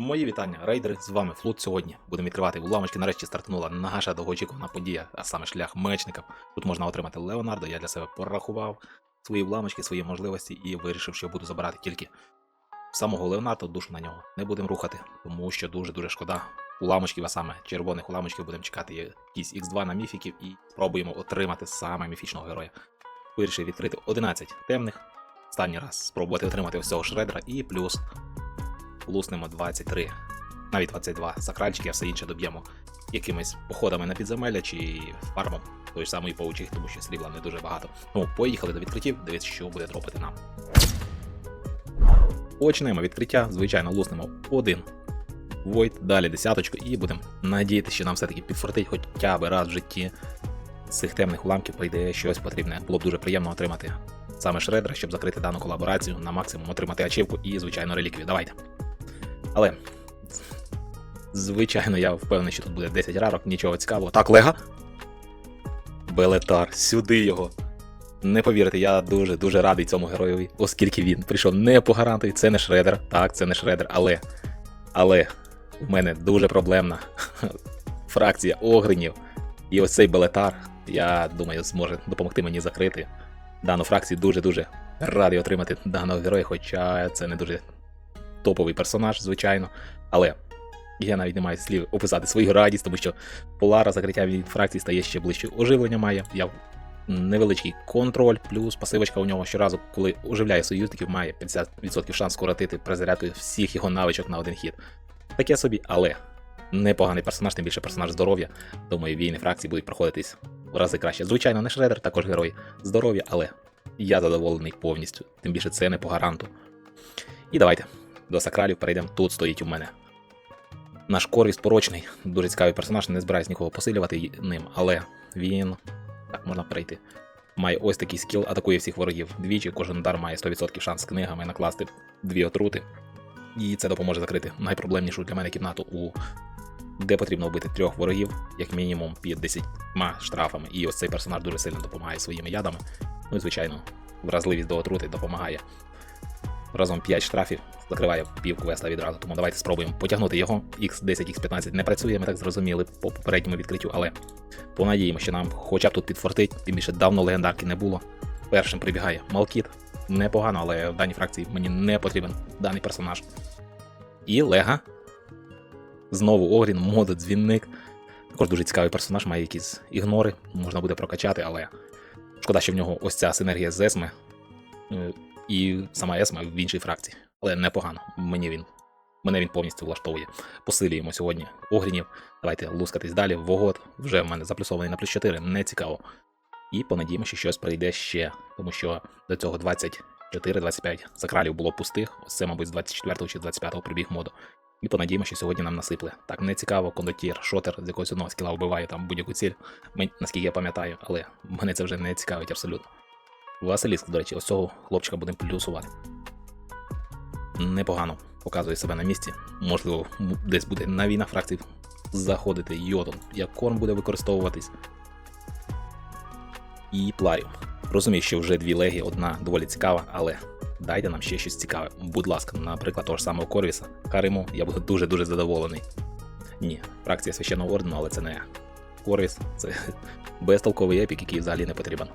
Мої вітання, рейдери, з вами Флот. Сьогодні будемо відкривати уламочки. Нарешті стартнула наша довгоочікувана подія, а саме шлях мечника. Тут можна отримати Леонардо. Я для себе порахував свої уламочки, свої можливості і вирішив, що буду забирати тільки самого Леонардо, душу на нього. Не будемо рухати, тому що дуже-дуже шкода. Уламочків, а саме червоних уламочків будемо чекати якісь Х2 на міфіків і спробуємо отримати саме міфічного героя. Вирішив відкрити 11 темних. Останній раз спробувати отримати ось цього шредера і плюс луснемо 23, навіть 22 сакральчики, а все інше доб'ємо якимись походами на підземелля чи фармом тої ж самої паучих, тому що срібла не дуже багато. Ну, поїхали до відкриттів, дивіться, що буде дропати нам. Почнемо відкриття, звичайно, луснемо один Войт, далі десяточку, і будемо надіятися, що нам все-таки підфартить хоча б раз в житті з цих темних уламків прийде щось потрібне. Було б дуже приємно отримати саме шредера, щоб закрити дану колаборацію, на максимум отримати ачівку і, звичайно, реліквію. Давайте. Але, звичайно, я впевнений, що тут буде 10 рарок, нічого цікавого. Так, Лега. Белетар, сюди його. Не повірите, я дуже дуже радий цьому героєві, оскільки він прийшов не по гарантові, це не шредер. Так, це не шредер, але. Але в мене дуже проблемна фракція огринів. І ось цей Белетар, я думаю, зможе допомогти мені закрити дану фракцію. Дуже-дуже радий отримати даного героя, хоча це не дуже топовий персонаж, звичайно. Але я навіть не маю слів описати свою радість, тому що Полара закриття від фракції стає ще ближче. Оживлення має. Я невеличкий контроль, плюс пасивочка у нього щоразу, коли оживляє союзників, має 50% шанс скоротити перезарядку всіх його навичок на один хід. Таке собі, але непоганий персонаж, тим більше персонаж здоров'я. Думаю, війни фракції будуть проходитись в рази краще. Звичайно, не шредер, також герой здоров'я, але я задоволений повністю. Тим більше це не по гаранту. І давайте до сакралів перейдемо. Тут стоїть у мене. Наш Корвіс порочний, дуже цікавий персонаж, не збираюсь нікого посилювати ним, але він. Так, можна перейти. Має ось такий скіл, атакує всіх ворогів двічі, кожен удар має 100% шанс з книгами накласти дві отрути. І це допоможе закрити найпроблемнішу для мене кімнату, у де потрібно вбити трьох ворогів, як мінімум під 10 штрафами. І ось цей персонаж дуже сильно допомагає своїми ядами. Ну і звичайно, вразливість до отрути допомагає. Разом 5 штрафів закриває пів квеста відразу. Тому давайте спробуємо потягнути його. X10, X15 не працює, ми так зрозуміли по попередньому відкриттю, але понадіємо, що нам хоча б тут підфортить, тим більше давно легендарки не було. Першим прибігає Малкіт. Непогано, але в даній фракції мені не потрібен даний персонаж. І Лега. Знову Огрін, мода, дзвінник. Також дуже цікавий персонаж, має якісь ігнори, можна буде прокачати, але шкода, що в нього ось ця синергія з Есми. І сама Есма в іншій фракції. Але непогано. Мені він. Мене він повністю влаштовує. Посилюємо сьогодні огрінів. Давайте лускатись далі. Вогод вже в мене заплюсований на плюс 4, не цікаво. І понадіємо, що щось прийде ще, тому що до цього 24-25 закралів було пустих. Ось це, мабуть, з 24 чи 25 прибіг моду. І понадіємо, що сьогодні нам насипли. Так, не цікаво, кондотір, шотер з якогось одного скіла вбиває там будь-яку ціль, наскільки я пам'ятаю, але мене це вже не цікавить абсолютно. Василіск, до речі, ось цього хлопчика будемо плюсувати. Непогано показує себе на місці. Можливо, десь буде на війнах фракцій заходити йодом, як корм буде використовуватись. І пларів. Розумію, що вже дві легі, одна доволі цікава, але дайте нам ще щось цікаве. Будь ласка, наприклад, того ж самого Корвіса, Кариму, я буду дуже-дуже задоволений. Ні, фракція священного ордену, але це не Корвіс, це безтолковий епік, який взагалі не потрібен.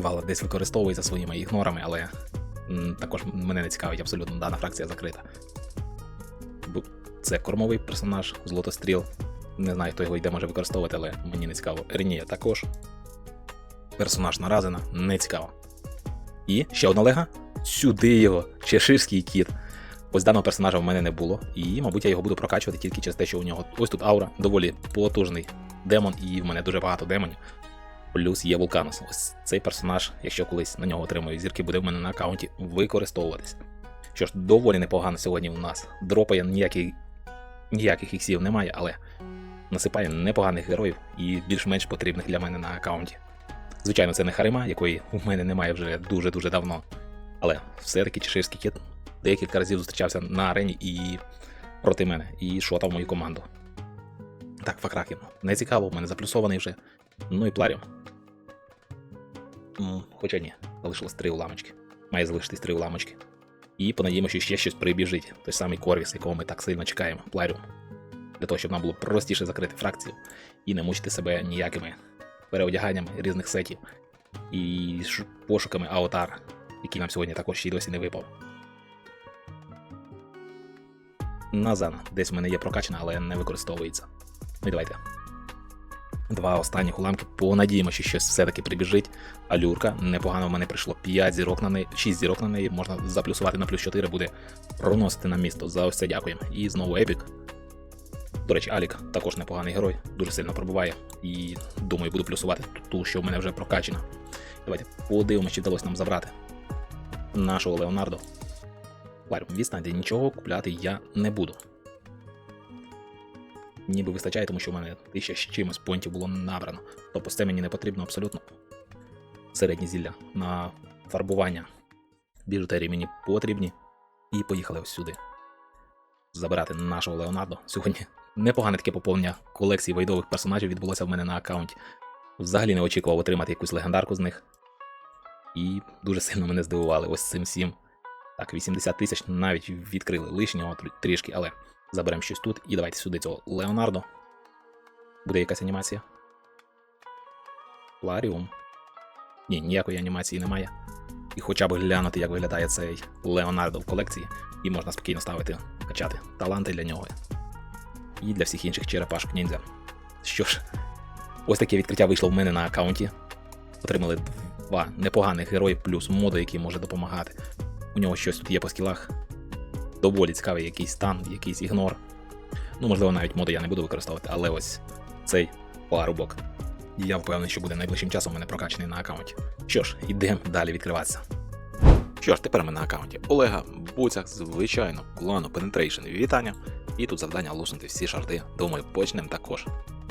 Вала десь використовується своїми ігнорами, але також мене не цікавить абсолютно дана фракція закрита. Це кормовий персонаж, злотостріл. Не знаю, хто його йде може використовувати, але мені не цікаво. Ернія також. Персонаж наразена, не цікаво. І ще одна лега. Сюди його, чеширський кіт. Ось даного персонажа в мене не було, і, мабуть, я його буду прокачувати тільки через те, що у нього ось тут аура, доволі потужний демон, і в мене дуже багато демонів. Плюс є Вулканус. Ось цей персонаж, якщо колись на нього отримую зірки, буде в мене на аккаунті використовуватись. Що ж, доволі непогано сьогодні у нас. Дропає ніяких, ніяких іксів немає, але насипає непоганих героїв і більш-менш потрібних для мене на аккаунті. Звичайно, це не Харима, якої у мене немає вже дуже-дуже давно. Але все-таки чеширський кіт декілька разів зустрічався на арені і проти мене, і шотав мою команду. Так, Факракен. Не цікаво, в мене заплюсований вже. Ну і пларів. Хоча ні, залишилось три уламочки. Має залишитись три уламочки. І понадіємо, що ще щось прибіжить. Той самий Корвіс, якого ми так сильно чекаємо, Пларіум. Для того, щоб нам було простіше закрити фракцію і не мучити себе ніякими переодяганнями різних сетів і пошуками аотар, який нам сьогодні також ще й досі не випав. Назан, десь в мене є прокачана, але не використовується. Ну і давайте. Два останніх уламки. Понадіємо, що щось все-таки прибіжить. Алюрка, непогано в мене прийшло 5 зірок на неї, 6 зірок на неї, можна заплюсувати на плюс 4, буде проносити на місто. За ось це дякуємо. І знову епік. До речі, Алік також непоганий герой, дуже сильно пробиває. І думаю, буду плюсувати ту- що в мене вже прокачана. Давайте подивимося, чи вдалося нам забрати нашого Леонардо. Ларю, відстаньте, нічого купляти я не буду. Ніби вистачає, тому що в мене тисяча з чимось понтів було набрано. Тобто це мені не потрібно абсолютно. Середні зілля на фарбування. Біжутерії мені потрібні. І поїхали ось сюди. Забирати нашого Леонардо. Сьогодні непогане таке поповнення колекції вайдових персонажів відбулося в мене на аккаунті. Взагалі не очікував отримати якусь легендарку з них. І дуже сильно мене здивували ось цим всім. Так, 80 тисяч навіть відкрили лишнього трішки, але заберемо щось тут. І давайте сюди цього Леонардо. Буде якась анімація. Ларіум. Ні, ніякої анімації немає. І хоча б глянути, як виглядає цей Леонардо в колекції, і можна спокійно ставити, качати таланти для нього. І для всіх інших черепашок ніндзя. Що ж, ось таке відкриття вийшло в мене на аккаунті. Отримали два непоганих герої, плюс моду, який може допомагати. У нього щось тут є по скілах. Доволі цікавий якийсь стан, якийсь ігнор. Ну, можливо, навіть моду я не буду використовувати, але ось цей парубок. Я впевнений, що буде найближчим часом у мене прокачаний на аккаунті. Що ж, йдемо далі відкриватися. Що ж, тепер ми на аккаунті Олега Буцяк, звичайно, клану Penetration. Вітання. І тут завдання луснути всі шарти. Думаю, почнемо також.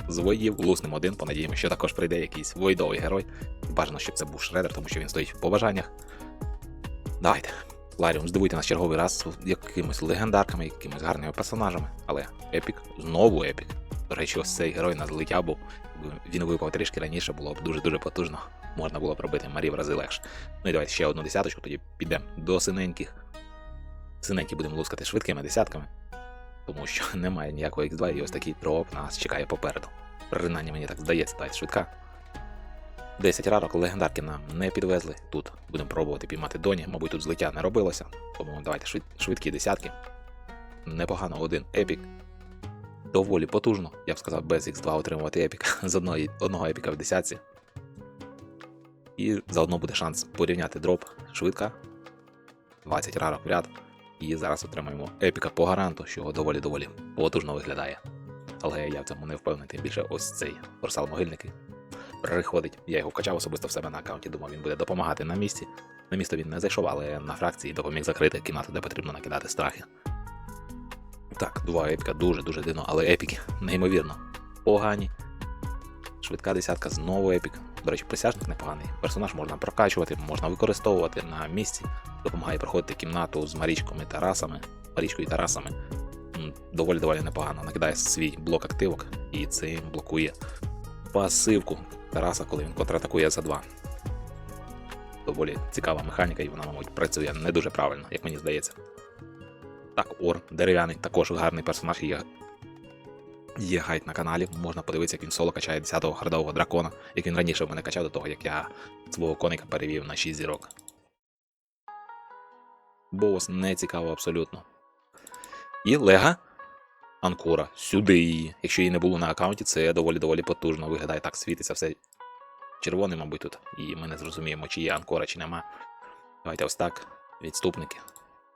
З воїв луснем один, понадіємося, що також прийде якийсь войдовий герой. Бажано, щоб це був шредер, тому що він стоїть в побажаннях. Давайте. Ларіум, здивуйте нас черговий раз якимось легендарками, якимось гарними персонажами. Але епік, знову епік. До речі, ось цей герой на злиття був. Він випав трішки раніше, було б дуже-дуже потужно. Можна було б робити Марі в рази легше. Ну і давайте ще одну десяточку, тоді підемо до синеньких. Синенькі будемо лускати швидкими десятками, тому що немає ніякого X2, і ось такий дроп нас чекає попереду. Принаймні мені так здається, давайте швидка. 10 рарок легендарки нам не підвезли. Тут будемо пробувати піймати доні, мабуть, тут злиття не робилося. Тому давайте швид- швидкі десятки. Непогано один епік. Доволі потужно, я б сказав, без X2 отримувати епік з одної, одного епіка в десятці. І заодно буде шанс порівняти дроп швидка. 20 рарок в ряд. І зараз отримаємо епіка по гаранту, що доволі-доволі потужно виглядає. Але я в цьому не впевнений, тим більше ось цей Орсал Могильники приходить. Я його качав особисто в себе на аккаунті, думав, він буде допомагати на місці. На місто він не зайшов, але на фракції допоміг закрити кімнату, де потрібно накидати страхи. Так, два епіка дуже-дуже дивно, але епіки, неймовірно. Погані. Швидка десятка, знову епік. До речі, присяжник непоганий. Персонаж можна прокачувати, можна використовувати на місці. Допомагає проходити кімнату з Марічком і Тарасами. Марічкою і Тарасами. Доволі доволі непогано. Накидає свій блок активок і цим блокує пасивку Тараса, коли він контратакує за два. Доволі цікава механіка, і вона, мабуть, працює не дуже правильно, як мені здається. Так, Ор, дерев'яний, також гарний персонаж. Є, є гайд на каналі. Можна подивитися, як він соло качає 10-го хардового дракона, як він раніше в мене качав до того, як я свого коника перевів на 6 зірок. Бос не цікаво абсолютно. І Лега Анкора. Сюди її. Якщо її не було на аккаунті, це доволі-доволі потужно виглядає. Так світиться все червоне, мабуть, тут. І ми не зрозуміємо, чи є Анкора, чи нема. Давайте ось так. Відступники.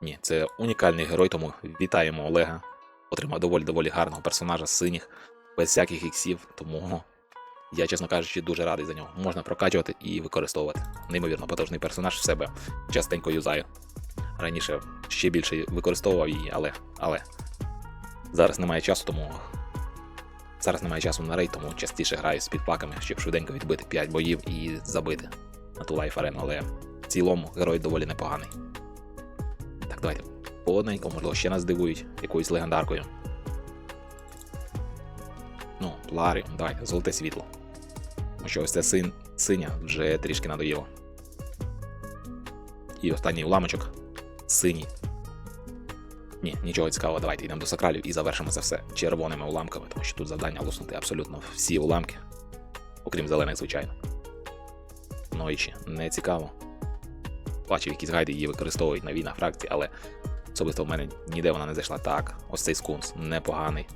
Ні, це унікальний герой, тому вітаємо Олега. Отримав доволі-доволі гарного персонажа синіх, без всяких іксів, тому я, чесно кажучи, дуже радий за нього. Можна прокачувати і використовувати. Неймовірно потужний персонаж в себе частенько юзаю. Раніше ще більше використовував її, але. але. Зараз немає часу, тому. Зараз немає часу на рейд, тому частіше граю з підпаками, щоб швиденько відбити 5 боїв і забити на ту лайф арену, але в цілому герой доволі непоганий. Так, давайте поодненько, можливо, ще нас здивують якоюсь легендаркою. Ну, Ларі, давайте, золоте світло. Тому що ось це син, синя вже трішки надоїло. І останній уламочок. Синій. Ні, нічого цікавого, давайте йдемо до сакралів і завершимо це все червоними уламками, тому що тут завдання луснути абсолютно всі уламки, окрім зелених, звичайно. І ще не цікаво. Бачив, якісь гайди її використовують на війнах фракції, але особисто в мене ніде вона не зайшла так. Ось цей скунс непоганий.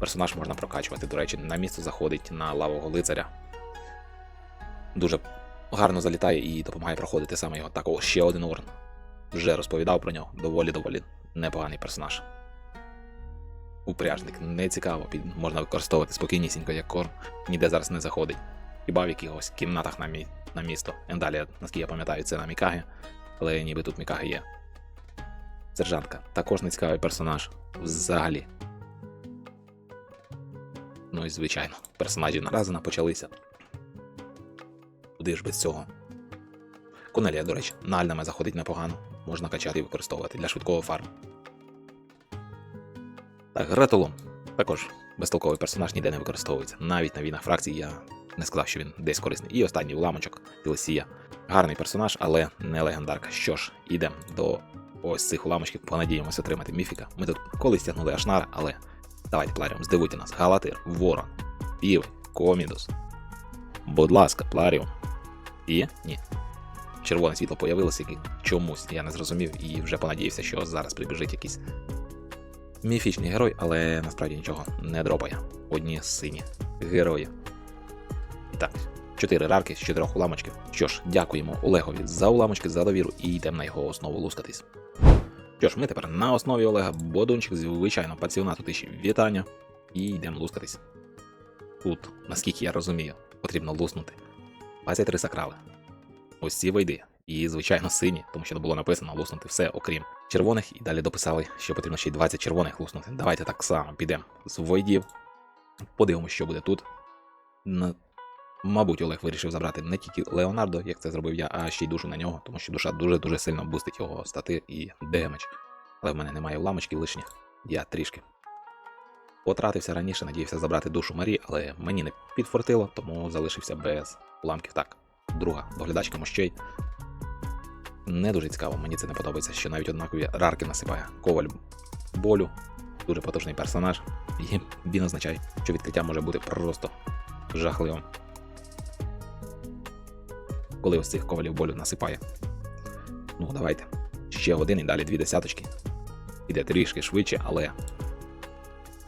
Персонаж можна прокачувати, до речі, на місто заходить на лавового лицаря. Дуже гарно залітає і допомагає проходити саме його. Так, о, ще один урн. Вже розповідав про нього. Доволі доволі непоганий персонаж. Упряжник не цікаво, можна використовувати спокійнісінько, як корм, ніде зараз не заходить. Хіба в якихось кімнатах на, мі... на місто. Далі, наскільки я пам'ятаю, це на Мікагі, але ніби тут Мікаги є. Сержантка також не цікавий персонаж взагалі. Ну і звичайно, персонажі наразі почалися. Куди ж без цього? Конелія, до речі, на заходить непогано, можна качати і використовувати для швидкого фарму. Так, Гретулон. Також безтолковий персонаж ніде не використовується. Навіть на війнах фракцій я не сказав, що він десь корисний. І останній уламочок Тілесія. Гарний персонаж, але не легендарка. Що ж, ідемо до ось цих уламочків, понадіємося отримати міфіка. Ми тут колись тягнули Ашнара, але давайте Пларіум, здивуйте нас. Галатир, Ворон, Півень, Комідус. Будь ласка, Пларіум. Є? Ні. Червоне світло появилося, яке чомусь я не зрозумів і вже понадіявся, що зараз прибіжить якийсь міфічний герой, але насправді нічого не дропає. Одні сині герої. Так, чотири рарки з чотирьох уламочків. Що ж, дякуємо Олегові за уламочки, за довіру і йдемо на його основу лускатись. Що ж, ми тепер на основі Олега Бодунчик, звичайно, паціонату тиші вітання. І йдемо лускатись. Тут, наскільки я розумію, потрібно луснути 23 сакрали. Ось ці вийди. І, звичайно, сині, тому що було написано луснути все, окрім червоних, і далі дописали, що потрібно ще й 20 червоних луснути. Давайте так само підемо з войдів. Подивимося, що буде тут. Мабуть, Олег вирішив забрати не тільки Леонардо, як це зробив я, а ще й душу на нього, тому що душа дуже-дуже сильно бустить його стати і демедж. Але в мене немає уламочків лишніх, я трішки. Потратився раніше, надіявся забрати душу Марі, але мені не підфортило, тому залишився без уламків. Так, друга доглядачка мощей. Не дуже цікаво, мені це не подобається, що навіть однакові рарки насипає. Коваль болю, дуже потужний персонаж, і він означає, що відкриття може бути просто жахливим. Коли ось цих ковалів болю насипає. Ну, давайте. Ще один і далі дві десяточки. Іде трішки швидше, але.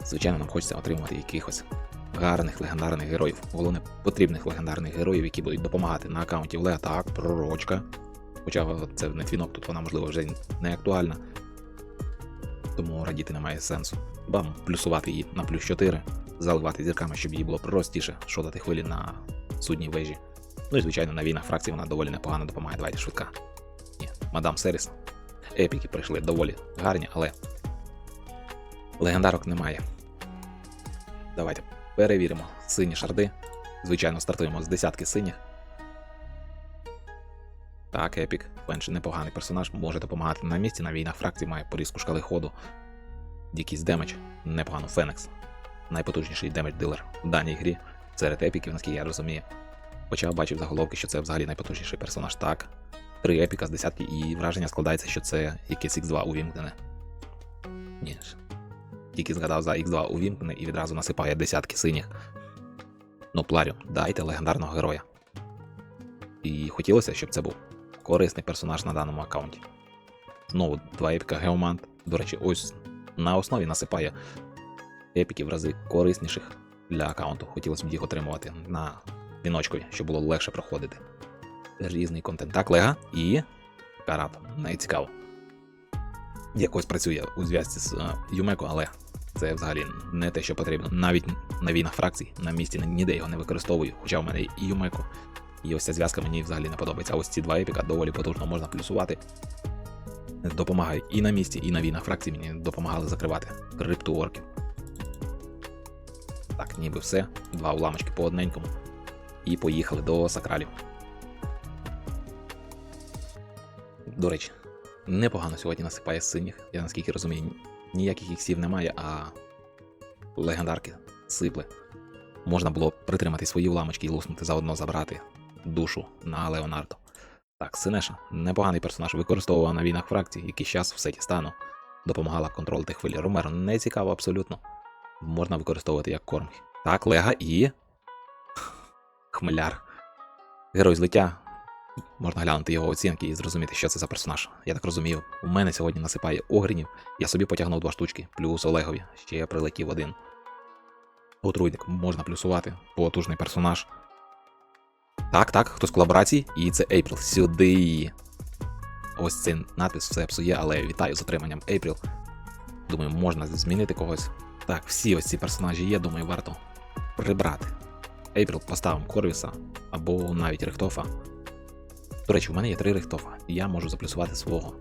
Звичайно, нам хочеться отримувати якихось гарних легендарних героїв. Головне, потрібних легендарних героїв, які будуть допомагати на аккаунті Олега. Так, пророчка. Хоча це не твінок, тут вона, можливо, вже не актуальна. Тому радіти немає сенсу. Бам, плюсувати її на плюс 4, заливати зірками, щоб їй було простіше шодати хвилі на судній вежі. Ну і, звичайно, на війнах фракції вона доволі непогано допомагає. Давайте швидка. Ні, мадам Серіс. Епіки прийшли доволі гарні, але легендарок немає. Давайте перевіримо сині шарди. Звичайно, стартуємо з десятки синіх. Так, Епік, Фенш непоганий персонаж, може допомагати на місці, на війнах фракції має порізку шкали ходу. Якийсь демедж, непогано Фенекс. Найпотужніший демедж дилер в даній грі серед епіків, наскільки я розумію. Хоча бачив заголовки, що це взагалі найпотужніший персонаж. Так. Три епіка з десятки, і враження складається, що це якийсь X2 увімкнене. Ні. Тільки згадав за X2 увімкнене і відразу насипає десятки синіх. Ну, Пларю, дайте легендарного героя. І хотілося, щоб це був корисний персонаж на даному аккаунті. Знову два епіка Геомант. До речі, ось на основі насипає епіків в рази корисніших для аккаунту. Хотілося б їх отримувати на віночкові, щоб було легше проходити. Різний контент. Так, Лега і Карат. Найцікаво. Якось працює у зв'язці з uh, Юмеко, але це взагалі не те, що потрібно. Навіть на війнах фракцій на місці ніде його не використовую, хоча в мене і Юмеко. І ось ця зв'язка мені взагалі не подобається. А ось ці два епіка доволі потужно можна плюсувати. Допомагають і на місці, і на війнах фракції мені допомагали закривати крипту орків. Так, ніби все. Два уламочки по одненькому. І поїхали до сакралів. До речі, непогано сьогодні насипає синіх. Я наскільки розумію, ніяких іксів немає, а легендарки сипли. Можна було притримати свої уламочки і луснути заодно забрати душу на Леонардо. Так, Синеша, непоганий персонаж, використовував на війнах фракцій, який час в сеті стану. Допомагала контролити хвилі. Ромеро не цікаво абсолютно. Можна використовувати як корм. Так, Лега і. Хмеляр. Герой злиття. Можна глянути його оцінки і зрозуміти, що це за персонаж. Я так розумію, у мене сьогодні насипає огрінів, я собі потягнув два штучки, плюс Олегові, ще я прилетів один. Отруйник можна плюсувати, потужний персонаж. Так, так, хтось з колаборації, і це April. Сюди. Ось цей надпис все псує, але вітаю з отриманням April. Думаю, можна змінити когось. Так, всі ось ці персонажі є, думаю, варто прибрати. April поставимо Корвіса або навіть Рихтофа. До речі, у мене є три Рихтофа, і я можу заплюсувати свого.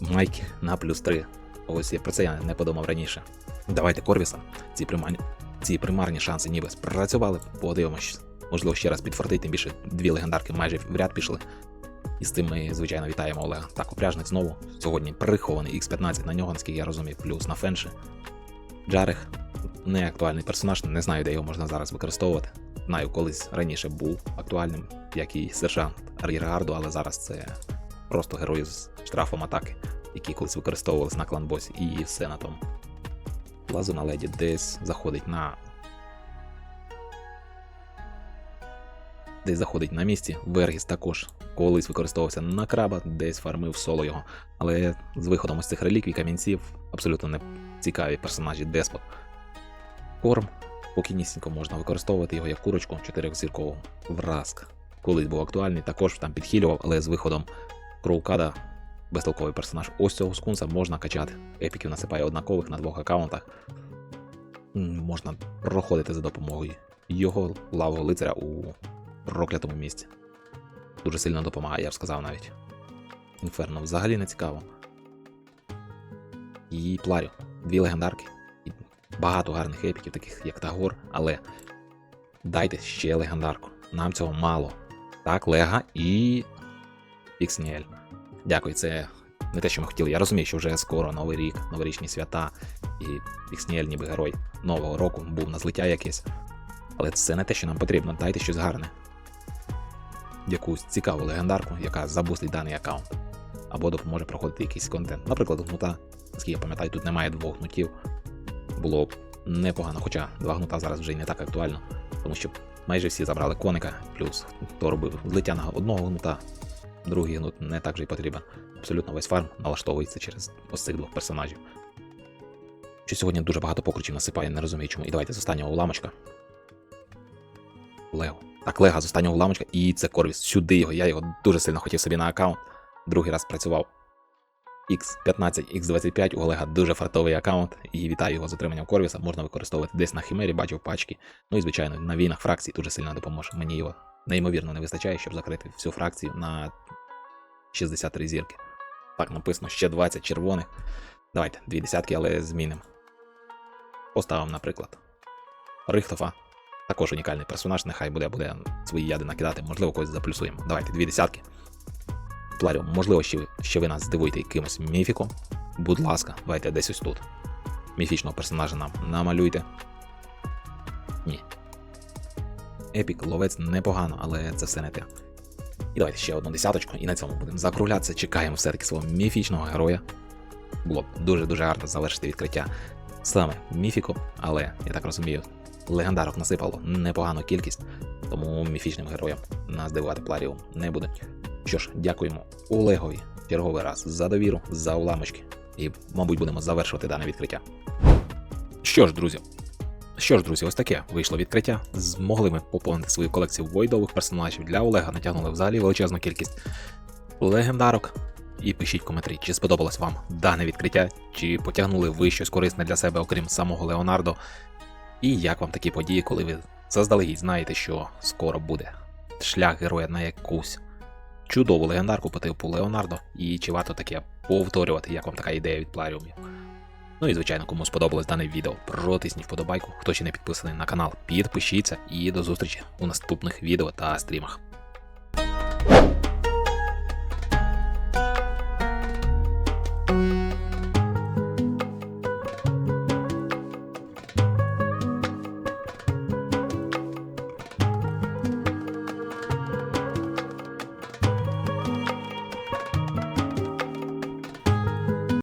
Майки на плюс 3. Ось я про це я не подумав раніше. Давайте Корвіса. Ці примарні, ці примарні шанси ніби спрацювали. Подивимось. Можливо, ще раз підфартить, тим більше дві легендарки майже в ряд пішли. І з тим ми, звичайно, вітаємо Олега. Так, упряжник знову. Сьогодні прихований X15 на нього, наскільки я розумію, плюс на фенші. Джарех не актуальний персонаж, не знаю, де його можна зараз використовувати. Знаю, колись раніше був актуальним, як і сержант ар'єргарду, але зараз це просто герой з штрафом атаки, які колись використовувалися на кланбосі, і все на тому. Лазу на леді десь заходить на. Десь заходить на місці. Вергіс також колись використовувався на краба, десь фармив соло його. Але з виходом із цих реліквій камінців абсолютно не цікаві персонажі Деспот. Корм спокійнісінько можна використовувати його як курочку 4-зіркову вразк. Колись був актуальний, також там підхилював, але з виходом Кроукада безтолковий персонаж. Ось цього скунса можна качати. Епіків насипає однакових на двох аккаунтах. Можна проходити за допомогою його лавого лицаря у проклятому місці. Дуже сильно допомагає, я б сказав навіть. Інферно взагалі не цікаво. І Пларю. Дві легендарки. Багато гарних епіків, таких як Тагор, але дайте ще легендарку. Нам цього мало. Так, Лега і. Іксніель. Дякую, це не те, що ми хотіли. Я розумію, що вже скоро новий рік, новорічні свята, і Іксніель, ніби герой нового року, був на злиття якесь. Але це не те, що нам потрібно. Дайте щось гарне. Якусь цікаву легендарку, яка забустить даний аккаунт. Або допоможе проходити якийсь контент. Наприклад, гнута. Наскільки я пам'ятаю, тут немає двох гнутів. Було б непогано, хоча два гнута зараз вже й не так актуально, тому що майже всі забрали коника, плюс хто робив злиття на одного гнута, другий гнут не так же й потрібен. Абсолютно весь фарм налаштовується через ось цих двох персонажів. Що сьогодні дуже багато покручів насипає, не розумію чому. І давайте з останнього уламочка. Лео. Так, Лега з останнього уламочка, і це Корвіс. Сюди його. Я його дуже сильно хотів собі на аккаунт. Другий раз працював. X15, X25, у Олега дуже фартовий аккаунт, і вітаю його з отриманням Корвіса. Можна використовувати десь на химері, бачив пачки. Ну і звичайно, на війнах фракцій дуже сильно допоможе. Мені його неймовірно не вистачає, щоб закрити всю фракцію на 63 зірки. Так, написано ще 20 червоних. Давайте, дві десятки, але змінимо. Поставимо, наприклад. Рихтофа. Також унікальний персонаж, нехай буде, буде свої яди накидати, можливо, когось заплюсуємо. Давайте, дві десятки. Пларю, можливо, ще, ви- ще ви нас здивуєте якимось міфіком. Будь ласка, давайте десь ось тут. Міфічного персонажа нам намалюйте. Ні. Епік, ловець непогано, але це все не те. І давайте ще одну десяточку, і на цьому будемо закруглятися. Чекаємо все-таки свого міфічного героя. Було б дуже-дуже гарно завершити відкриття саме міфіком, але я так розумію, легендарок насипало непогану кількість, тому міфічним героям нас здивувати Пларіум не буде. Що ж, дякуємо Олегові черговий раз за довіру, за уламочки. І, мабуть, будемо завершувати дане відкриття. Що ж, друзі, що ж, друзі, ось таке вийшло відкриття. Змогли ми поповнити свою колекцію войдових персонажів для Олега. Натягнули взагалі величезну кількість легендарок. І пишіть коментарі, чи сподобалось вам дане відкриття, чи потягнули ви щось корисне для себе, окрім самого Леонардо. І як вам такі події, коли ви заздалегідь знаєте, що скоро буде шлях героя на якусь чудову легендарку по типу Леонардо, і чи варто таке повторювати, як вам така ідея від Пларіумів. Ну і звичайно, кому сподобалось дане відео, протисніть вподобайку. Хто ще не підписаний на канал, підпишіться і до зустрічі у наступних відео та стрімах.